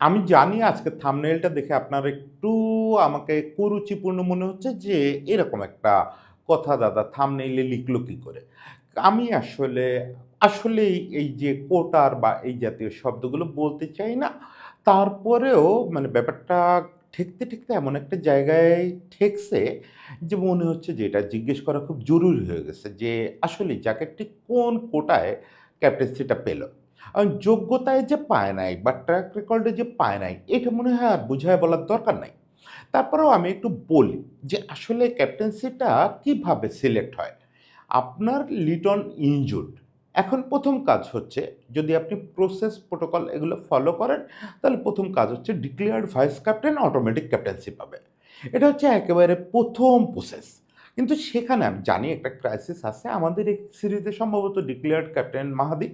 আমি জানি আজকে থামনেলটা দেখে আপনার একটু আমাকে কুরুচিপূর্ণ মনে হচ্ছে যে এরকম একটা কথা দাদা থাম্বনেইলে লিখলো কী করে? আমি আসলে, আসলেই এই যে কোটার বা এই জাতীয় শব্দগুলো বলতে চাই না, তারপরেও মানে ব্যাপারটা ঠেকতে ঠেকতে এমন একটা জায়গায় ঠেকছে যে মনে হচ্ছে যে এটা জিজ্ঞেস করা খুব জরুরি হয়ে গেছে যে আসলে জ্যাকেটটি কোন কোটায় ক্যাপ্টেন্সিটা পেল? যোগ্যতায় যে পায় নাই বা ট্র্যাক রেকর্ডে যে পায় নাই, এটা মনে হয় আর বুঝায় বলার দরকার নাই। তারপরেও আমি একটু বলি যে আসলে ক্যাপ্টেন্সিটা কীভাবে সিলেক্ট হয়? আপনার লিটন ইনজুর্ড এখন প্রথম কাজ হচ্ছে যদি আপনি প্রসেস প্রোটোকল এগুলো ফলো করেন, তাহলে প্রথম কাজ হচ্ছে declared vice captain automatic captaincy পাবে। এটা হচ্ছে একেবারে প্রথম প্রসেস কিন্তু সেখানে আমি জানি একটা ক্রাইসিস আছে। আমাদের এই সিরিজে সম্ভবত ডিক্লেয়ার্ড ক্যাপ্টেন মাহাদি,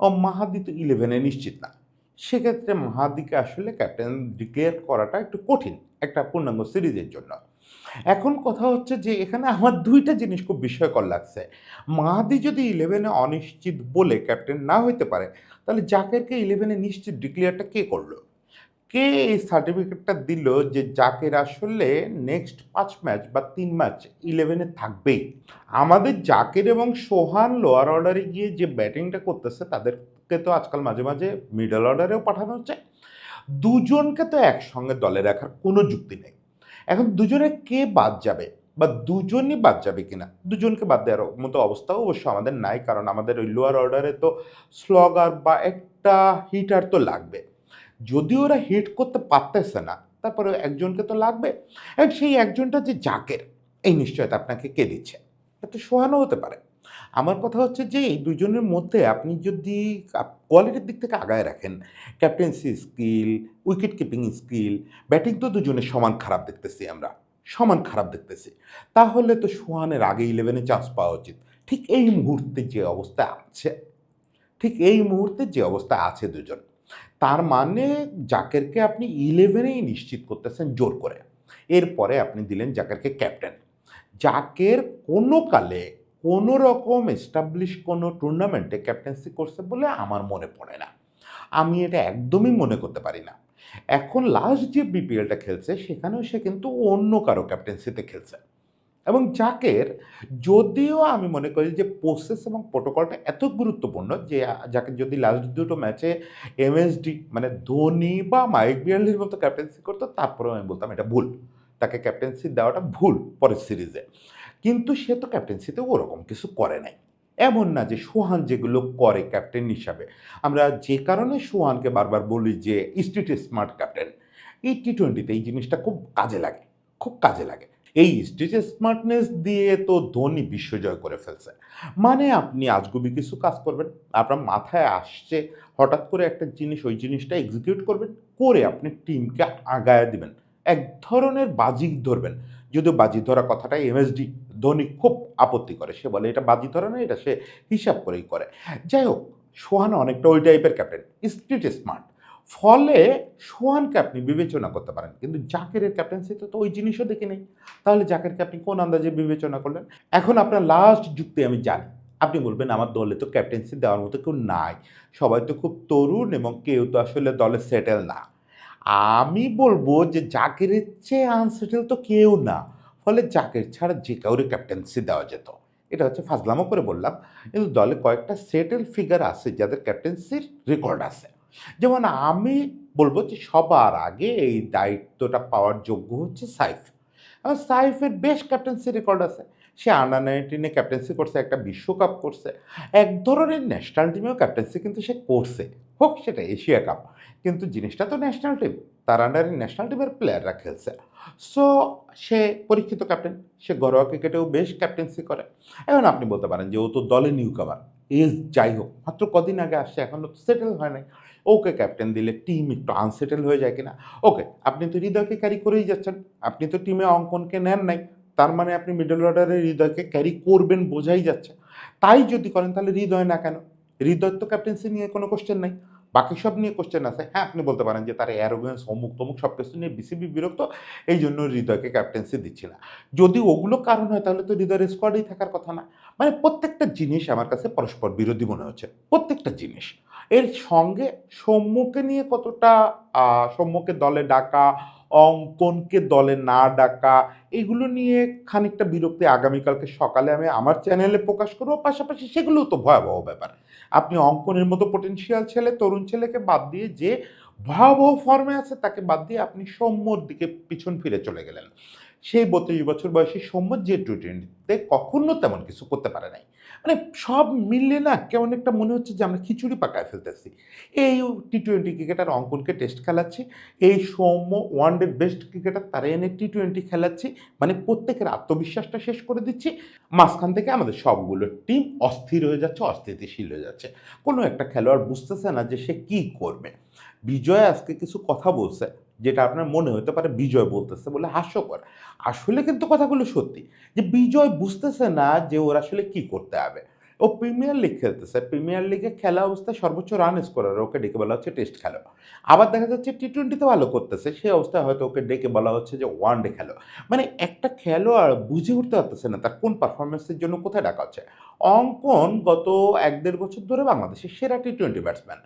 ও মাহাদি তো ইলেভেনে নিশ্চিত না। সেক্ষেত্রে মাহাদিকে আসলে ক্যাপ্টেন ডিক্লেয়ার করাটা একটু কঠিন একটা পূর্ণাঙ্গ সিরিজের জন্য। এখন কথা হচ্ছে যে, এখানে আমার দুইটা জিনিস খুব বিস্ময়কর লাগছে। মাহাদি যদি ইলেভেনে অনিশ্চিত বলে ক্যাপ্টেন না হইতে পারে, তাহলে জাকেরকে ইলেভেনে নিশ্চিত ডিক্লেয়ারটা কে করল? কে এই সার্টিফিকেটটা দিল যে জাকের আসলে নেক্সট পাঁচ ম্যাচ বা তিন ম্যাচ ইলেভেনে থাকবেই? আমাদের জাকের এবং সোহান লোয়ার অর্ডারে গিয়ে যে ব্যাটিংটা করতেছে, তাদেরকে তো আজকাল মাঝে মাঝে মিডল অর্ডারেও পাঠানো হচ্ছে। দুজনকে তো একসঙ্গে দলে রাখার কোনো যুক্তি নেই। এখন দুজনে কে বাদ যাবে বা দুজনই বাদ যাবে কিনা, দুজনকে বাদ দেওয়ার মতো অবস্থাও অবশ্য আমাদের নাই, কারণ আমাদের ওই লোয়ার অর্ডারে তো স্লগার বা একটা হিটার তো লাগবে। যদি ওরা হিট করতে পারতেছে না তারপরে একজনকে তো লাগবে। এবং সেই একজনটা যে জাকের, এই নিশ্চয়তা আপনাকে কে দিচ্ছে? এটা সোহানো হতে পারে। আমার কথা হচ্ছে যে এই দুজনের মধ্যে আপনি যদি কোয়ালিটির দিক থেকে আগায় রাখেন captaincy skill wicket keeping skill batting তো দুজনের সমান খারাপ দেখতেছি আমরা, সমান খারাপ দেখতেছি। তাহলে তো সোহানের আগে ইলেভেনে চান্স পাওয়া উচিত। ঠিক এই মুহূর্তে যে অবস্থা আছে, ঠিক এই মুহূর্তে যে অবস্থা আছে দুজন। তার মানে জাকেরকে আপনি ইলেভেনেই নিশ্চিত করতেছেন জোর করে। এরপরে আপনি দিলেন জাকেরকে ক্যাপ্টেন জাকের কোনো কালে কোনো রকম এস্টাবলিশ কোনো টুর্নামেন্টে ক্যাপ্টেন্সি করছে বলে আমার মনে পড়ে না। আমি এটা একদমই মনে করতে পারি না। এখন লাস্ট যে বিপিএলটা খেলছে, সেখানেও সে কিন্তু অন্য কারও ক্যাপ্টেন্সিতে খেলছে। এবং জাকের যদিও আমি মনে করি যে প্রসেস এবং প্রোটোকলটা এত গুরুত্বপূর্ণ যে, যাকে যদি লাস্ট দুটো ম্যাচে এমএসডি মানে ধোনি বা মাইক বিয়ার্লির মতো ক্যাপ্টেন্সি করতো, তারপরেও আমি বলতাম এটা ভুল। তাকে ক্যাপ্টেন্সি দেওয়াটা ভুল পরের সিরিজে কিন্তু সে তো ক্যাপ্টেন্সিতে ওরকম কিছু করে নাই। এমন না যে সোহান যেগুলো করে ক্যাপ্টেন হিসাবে। আমরা যে কারণে সোহানকে বারবার বলি যে স্ট্রিট স্মার্ট ক্যাপ্টেন এই টি টোয়েন্টিতে এই জিনিসটা খুব কাজে লাগে। খুব কাজে লাগে। এই স্ট্রিট স্মার্টনেস দিয়ে তো ধোনি বিশ্বজয় করে ফেলছে। মানে আপনি আজগুবি কিছু কাজ করবেন, আপনার মাথায় আসছে, হঠাৎ করে একটা জিনিস, ওই জিনিসটা এক্সিকিউট করবেন, করে আপনি টিমকে আগায় দিবেন। এক ধরনের বাজি ধরবেন। যদিও বাজি ধরা কথাটা এমএসডি ধোনি খুব আপত্তি করে। সে বলে, এটা বাজি ধরা না এটা সে হিসাব করেই করে। যাই হোক, সোহান অনেকটা ওই টাইপের ক্যাপ্টেন স্ট্রিট স্মার্ট ফলে সোহানকে আপনি বিবেচনা করতে পারেন। কিন্তু জাকেরের ক্যাপ্টেন্সিতে তো ওই জিনিসও দেখে নেই। তাহলে জাকেরকে আপনি কোন আন্দাজে বিবেচনা করলেন? এখন আপনার লাস্ট যুক্তি আমি জানি। আপনি বলবেন, আমার দলে তো ক্যাপ্টেন্সি দেওয়ার মতো কেউ নাই। সবাই তো খুব তরুণ এবং কেউ তো আসলে দলে সেটেল না। আমি বলব যে জাকেরের চেয়ে আনসেটেল তো কেউ না। ফলে জাকের ছাড়া যে কাউরে ক্যাপ্টেন্সি দেওয়া যেত। এটা হচ্ছে ফাজলামো করে বললাম। কিন্তু দলে কয়েকটা সেটেল ফিগার আছে যাদের ক্যাপ্টেন্সির রেকর্ড আছে। যেমন আমি বলব যে সবার আগে এই দায়িত্বটা পাওয়ার যোগ্য হচ্ছে সাইফ। আর সাইফের বেশ ক্যাপ্টেন্সি রেকর্ড আছে। সে আন্ডার নাইনটিনে ক্যাপ্টেন্সি করছে, একটা বিশ্বকাপ করছে। এক ধরনের ন্যাশনাল টিমেও ক্যাপ্টেন্সি কিন্তু সে করছে। হোক, সেটা এশিয়া কাপ। কিন্তু জিনিসটা তো ন্যাশনাল টিম তার আন্ডারে ন্যাশনাল টিমের প্লেয়াররা খেলছে। সো সে পরীক্ষিত ক্যাপ্টেন সে ঘরোয়া ক্রিকেটেও বেশ ক্যাপ্টেন্সি করে। এখন আপনি বলতে পারেন যে ও তো দলে নিউ কাভার এজ যাই হোক, মাত্র কদিন আগে আসছে এখনও তো সেটেল হয় নাই। ওকে ক্যাপ্টেন দিলে টিম একটু আনসেটেল হয়ে যায় কিনা? ওকে, আপনি তো হৃদয়কে ক্যারি করেই যাচ্ছেন। আপনি তো টিমে অঙ্কনকে নেন নাই। তার মানে আপনি মিডল অর্ডারে হৃদয়কে ক্যারি করবেন বোঝাই যাচ্ছে। তাই যদি করেন, তাহলে হৃদয় না কেন? হৃদয় তো ক্যাপ্টেন্সি নিয়ে কোনো কোশ্চেন নাই। বাকি সব নিয়ে কোশ্চেন আছে। হ্যাঁ আপনি বলতে পারেন যে তার অ্যারোগেন্স অমুক তমুক সব কিছু নিয়ে বিসিবি বিরক্ত, এই জন্য হৃদয়কে ক্যাপ্টেন্সি দিচ্ছি না। যদি ওগুলো কারণ হয়, তাহলে তো হৃদয়ের স্কোয়াডেই থাকার কথা না। মানে প্রত্যেকটা জিনিস আমার কাছে পরস্পর বিরোধী মনে হচ্ছে। প্রত্যেকটা জিনিস। এর সঙ্গে সৌম্যকে নিয়ে কতটা সৌম্যকে দলে ডাকা অঙ্কনকে দলে না ডাকা, এগুলো নিয়ে খানিকটা বিরক্তি আগামীকালকে সকালে আমি আমার চ্যানেলে প্রকাশ করব। পাশাপাশি সেগুলোও তো ভয়াবহ ব্যাপার। আপনি অঙ্কনের মতো পোটেনশিয়াল ছেলে, তরুণ ছেলেকে বাদ দিয়ে যে ভয়াবহ ফর্মে আছে তাকে বাদ দিয়ে আপনি সৌম্যর দিকে পিছন ফিরে চলে গেলেন। সেই বত্রিশ বছর বয়সী সৌম্য যে টি টোয়েন্টিতে কখনো তেমন কিছু করতে পারে নাই। মানে সব মিললে না কেমন একটা মনে হচ্ছে যে আমরা খিচুড়ি পাকায় ফেলতেছি। এই টি টোয়েন্টি ক্রিকেটার অঙ্কনকে টেস্ট খেলাচ্ছি, এই সৌম্য ওয়ানডের বেস্ট ক্রিকেটার তারা এনে টি টোয়েন্টি খেলাচ্ছি মানে প্রত্যেকের আত্মবিশ্বাসটা শেষ করে দিচ্ছি। মাঝখান থেকে আমাদের সবগুলো টিম অস্থির হয়ে যাচ্ছে, অস্থিতিশীল হয়ে যাচ্ছে। কোনো একটা খেলোয়াড় বুঝতেছে না যে সে কী করবে। বিজয় আজকে কিছু কথা বলছে, যেটা আপনার মনে হতে পারে বিজয় বলতেছে বলে হাস্যকর। আসলে কিন্তু কথাগুলো সত্যি, যে বিজয় বুঝতেছে না যে ওর আসলে কি করতে হবে। ও প্রিমিয়ার লিগ খেলতেছে, প্রিমিয়ার লিগে খেলা অবস্থায় সর্বোচ্চ রান স্কোরার ওকে ডেকে বলা হচ্ছে টেস্ট খেলো। আবার দেখা যাচ্ছে টি টোয়েন্টিতে ভালো করতেছে সেই অবস্থায় হয়তো ওকে ডেকে বলা হচ্ছে যে ওয়ান ডে খেলো। মানে একটা খেলোয়াড় বুঝে উঠতে পারতেছে না তার কোন পারফরমেন্সের জন্য কোথায় ডাকা হচ্ছে। অঙ্কন গত এক দেড় বছর ধরে বাংলাদেশের সেরা টি টোয়েন্টি ব্যাটসম্যান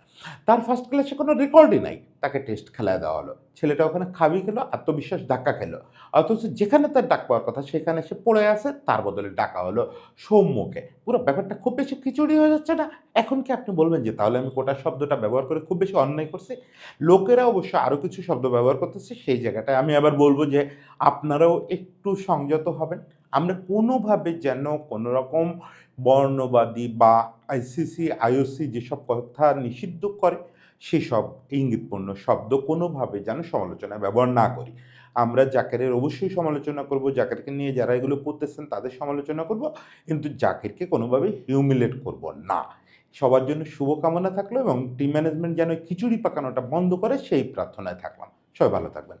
তার ফার্স্ট ক্লাসে কোনো রেকর্ডই নাই। তাকে টেস্ট খেলায় দেওয়া হলো। ছেলেটা ওখানে খাবি খেলো, আত্মবিশ্বাস ধাক্কা খেলো। অথচ যেখানে তার ডাক পাওয়ার কথা, সেখানে সে পড়ে আছে, তার বদলে ডাকা হলো সৌম্যকে। পুরো ব্যাপারটা খুব বেশি খিচুড়ি হয়ে যাচ্ছে না। এখন কি আপনি বলবেন যে, তাহলে আমি কোটা শব্দটা ব্যবহার করে খুব বেশি অন্যায় করছি? লোকেরা অবশ্য আরও কিছু শব্দ ব্যবহার করতেছে, সেই জায়গাটায় আমি আবার বলব যে, আপনারাও একটু সংযত হবেন। আমরা কোনোভাবে যেন কোনো রকম বর্ণবাদী বা আইসিসি আইওসি যেসব কথা নিষিদ্ধ করে, সেসব ইঙ্গিতপূর্ণ শব্দ কোনোভাবে যেন সমালোচনায় ব্যবহার না করি। আমরা জাকেরের অবশ্যই সমালোচনা করব, জাকেরকে নিয়ে যারা এগুলো পড়তেছেন তাদের সমালোচনা করব, কিন্তু জাকেরকে কোনোভাবে হিউমিলেট করব না। সবার জন্য শুভকামনা থাকল এবং টিম ম্যানেজমেন্ট যেন খিচুড়ি পাকানোটা বন্ধ করে সেই প্রার্থনায় থাকলাম। সবাই ভালো থাকবেন।